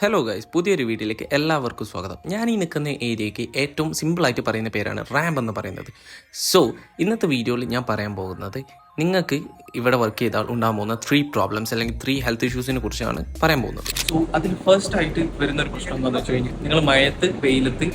Hello guys പുതിയൊരു വീഡിയോയിലേക്ക് എല്ലാവർക്കും സ്വാഗതം. ഞാൻ ഈ നിൽക്കുന്ന ഏരിയയ്ക്ക് ഏറ്റവും സിമ്പിളായിട്ട് പറയുന്ന പേരാണ് റാമ്പ് എന്ന് പറയുന്നത്. സോ ഇന്നത്തെ വീഡിയോയിൽ ഞാൻ പറയാൻ പോകുന്നത് നിങ്ങൾക്ക് ഇവിടെ വർക്ക് ചെയ്താൽ ഉണ്ടാകാൻ പോകുന്ന ത്രീ പ്രോബ്ലംസ് അല്ലെങ്കിൽ ത്രീ ഹെൽത്ത് ഇഷ്യൂസിനെ കുറിച്ചാണ് പറയാൻ പോകുന്നത്. സോ അതിൽ ഫസ്റ്റ് ആയിട്ട് വരുന്ന ഒരു പ്രശ്നം എന്താണെന്ന് വെച്ച് കഴിഞ്ഞാൽ നിങ്ങൾ മയത്ത് വെയിലത്ത്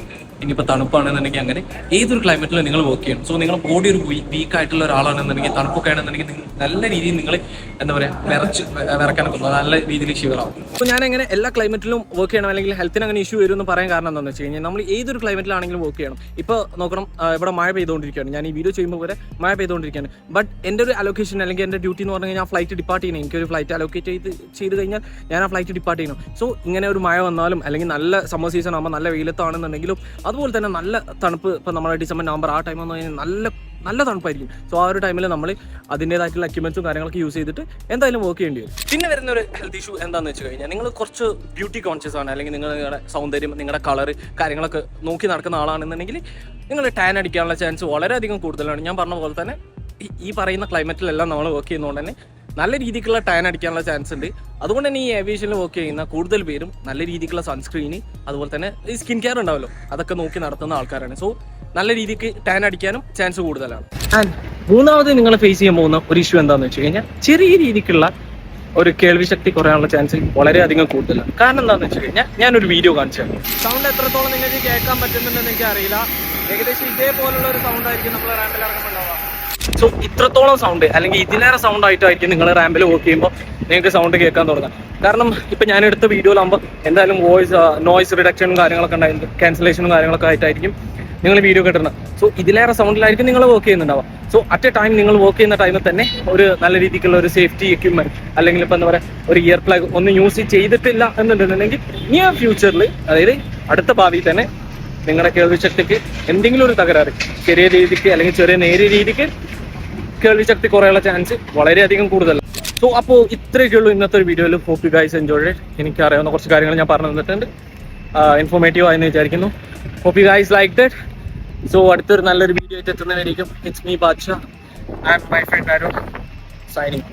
ഇനിയിപ്പോൾ തണുപ്പാണെന്നുണ്ടെങ്കിൽ അങ്ങനെ ഏതൊരു ക്ലൈമറ്റിലും നിങ്ങൾ വർക്ക് ചെയ്യണം. സോ നിങ്ങൾ ബോഡി ഒരു വീക്ക് ആയിട്ടുള്ള ഒരാളാണെന്നുണ്ടെങ്കിൽ തണുപ്പൊക്കെ ആണെന്നുണ്ടെങ്കിൽ നല്ല രീതിയിൽ നിങ്ങൾ എന്താ പറയുക വിറച്ച് വിറക്കാനൊക്കെ. നല്ല രീതിയിൽ ഷിവറാവും അപ്പോൾ ഞാൻ എങ്ങനെ എല്ലാ ക്ലൈമറ്റിലും വർക്ക് ചെയ്യണം അല്ലെങ്കിൽ ഹെൽത്തിന് അങ്ങനെ ഇഷ്യൂ വരും എന്ന് പറയാൻ കാരണം എന്താണെന്ന് വെച്ച് കഴിഞ്ഞാൽ നമ്മൾ ഏതൊരു ക്ലൈമറ്റിലാണെങ്കിലും വർക്ക് ചെയ്യണം. ഇപ്പോൾ നോക്കണം ഇവിടെ മഴ പെയ്തുകൊണ്ടിരിക്കുകയാണ് ഞാൻ ഈ വീഡിയോ ചെയ്യുമ്പോൾ വരെ മഴ പെയ്തുകൊണ്ടിരിക്കുകയാണ് ബട്ട് എന്റെ ഒരു അലോക്കേഷൻ അല്ലെങ്കിൽ എന്റെ ഡ്യൂട്ടി എന്ന് പറഞ്ഞു കഴിഞ്ഞാൽ ഫ്ലൈറ്റ് ഡിപ്പാർട്ട് ചെയ്യണം. എനിക്കൊരു ഫ്ലൈറ്റ് അലോക്കേറ്റ് ചെയ്ത് ചെയ്ത് കഴിഞ്ഞാൽ ഞാൻ ആ ഫ്ലൈറ്റ് ഡിപ്പാർട്ട് ചെയ്യണം. സോ ഇങ്ങനെ ഒരു മഴ വന്നാലും അല്ലെങ്കിൽ നല്ല സമ്മർ സീസൺ ആകുമ്പോൾ നല്ല വെയിലത്താണെന്നുണ്ടെങ്കിലും അതുപോലെ തന്നെ നല്ല തണുപ്പ് ഇപ്പോൾ നമ്മുടെ ഡിസംബർ നവംബർ ആ ടൈം വന്നു കഴിഞ്ഞാൽ നല്ല നല്ല തണുപ്പായിരിക്കും. സോ ആ ഒരു ടൈമിൽ നമ്മൾ അതിന്റേതായിട്ടുള്ള എക്യുപ്മെന്റ്സും കാര്യങ്ങളൊക്കെ യൂസ് ചെയ്തിട്ട് എന്തായാലും വർക്ക് ചെയ്യേണ്ടി വരും. പിന്നെ വരുന്ന ഒരു ഹെൽത്ത് ഇഷ്യൂ എന്താണെന്ന് വെച്ച് കഴിഞ്ഞാൽ നിങ്ങൾ കുറച്ച് ബ്യൂട്ടി കോൺഷ്യസ് ആണ് അല്ലെങ്കിൽ നിങ്ങൾ നിങ്ങളുടെ സൗന്ദര്യം നിങ്ങളുടെ കളർ കാര്യങ്ങളൊക്കെ നോക്കി നടക്കുന്ന ആളാണെന്നുണ്ടെങ്കിൽ നിങ്ങൾ ടാൻ അടിക്കാനുള്ള ചാൻസ് വളരെയധികം കൂടുതലാണ്. ഞാൻ പറഞ്ഞ പോലെ തന്നെ ഈ പറയുന്ന ക്ലൈമറ്റിലെല്ലാം നമ്മൾ വർക്ക് ചെയ്യുന്നതുകൊണ്ട് തന്നെ നല്ല രീതിക്കുള്ള ടാൻ അടിക്കാനുള്ള ചാൻസ് ഉണ്ട്. അതുകൊണ്ട് തന്നെ ഈ ഏവിയേഷനിൽ വർക്ക് ചെയ്യുന്ന കൂടുതൽ പേരും നല്ല രീതിക്കുള്ള സൺസ്ക്രീന് അതുപോലെ തന്നെ ഈ സ്കിൻ കെയർ ഉണ്ടാവല്ലോ അതൊക്കെ നോക്കി നടത്തുന്ന ആൾക്കാരാണ്. സോ നല്ല രീതിക്ക് ടാൻ അടിക്കാനും ചാൻസ് കൂടുതലാണ്. മൂന്നാമത് നിങ്ങൾ ഫേസ് ചെയ്യാൻ പോകുന്ന ഒരു ഇഷ്യൂ എന്താണെന്ന് വെച്ച് കഴിഞ്ഞാൽ ചെറിയ രീതിക്കുള്ള ഒരു കേൾവി ശക്തി കുറയാനുള്ള ചാൻസ് വളരെയധികം കൂടുതലാണ്. കാരണം എന്താണെന്ന് വെച്ച് കഴിഞ്ഞാൽ ഞാനൊരു വീഡിയോ കാണിച്ചു സൗണ്ട് എത്രത്തോളം നിങ്ങൾക്ക് കേൾക്കാൻ പറ്റുന്നുണ്ടെന്ന് എനിക്ക് അറിയില്ല ഏകദേശം ഇതേപോലുള്ള ഒരു സൗണ്ട് ആയിരിക്കും നമ്മൾ റാമ്പിൽ ഇറങ്ങുമ്പോണ്ടാവുക സോ ഇത്രത്തോളം സൗണ്ട് അല്ലെങ്കിൽ ഇതിലേറെ സൗണ്ട് ആയിട്ടായിരിക്കും നിങ്ങൾ റാമ്പിൽ വർക്ക് ചെയ്യുമ്പോൾ നിങ്ങൾക്ക് സൗണ്ട് കേൾക്കാൻ തുടങ്ങാം കാരണം ഇപ്പൊ ഞാൻ എടുത്ത വീഡിയോയിലാകുമ്പോൾ എന്തായാലും വോയിസ് നോയിസ് റിഡക്ഷനും കാര്യങ്ങളൊക്കെ ഉണ്ടായിരുന്നു. ക്യാൻസലേഷനും കാര്യങ്ങളൊക്കെ ആയിട്ടായിരിക്കും നിങ്ങൾ വീഡിയോ കിട്ടുന്നത് സോ ഇതിലേറെ സൗണ്ടിലായിരിക്കും നിങ്ങൾ വർക്ക് ചെയ്യുന്നുണ്ടാവുക. സോ അറ്റ് എ ടൈം നിങ്ങൾ വർക്ക് ചെയ്യുന്ന ടൈമിൽ തന്നെ ഒരു നല്ല രീതിക്കുള്ള ഒരു സേഫ്റ്റി എക്യുപ്മെന്റ് അല്ലെങ്കിൽ ഇപ്പൊ എന്താ പറയുക ഒരു ഇയർ പ്ലഗ് ഒന്നും യൂസ് ചെയ്തിട്ടില്ല എന്നുണ്ടെന്നുണ്ടെങ്കിൽ നിയർ ഫ്യൂച്ചറിൽ അതായത് അടുത്ത ഭാവിയിൽ തന്നെ നിങ്ങളുടെ കേൾവിശക്തിക്ക് എന്തെങ്കിലും ഒരു തകരാറ് ചെറിയ രീതിക്ക് അല്ലെങ്കിൽ ചെറിയ നേരിയ രീതിക്ക് കേൾവി ശക്തി കുറയാനുള്ള ചാൻസ് വളരെയധികം കൂടുതലാണ് സോ അപ്പോൾ ഇത്രയൊക്കെ ഉള്ളൂ ഇന്നത്തെ ഒരു വീഡിയോയിൽ ഹോപ്പ് യു ഗൈസ് എൻജോയ് എനിക്ക് അറിയാവുന്ന കുറച്ച് കാര്യങ്ങൾ ഞാൻ പറഞ്ഞു തന്നിട്ടുണ്ട്. ഇൻഫോർമേറ്റീവ് ആയെന്ന് വിചാരിക്കുന്നു. Hope you guys like that so അടുത്തൊരു നല്ലൊരു വീഡിയോ ആയിട്ട് എത്തുന്നതായിരിക്കും it's me Badsha and my friend Arun signing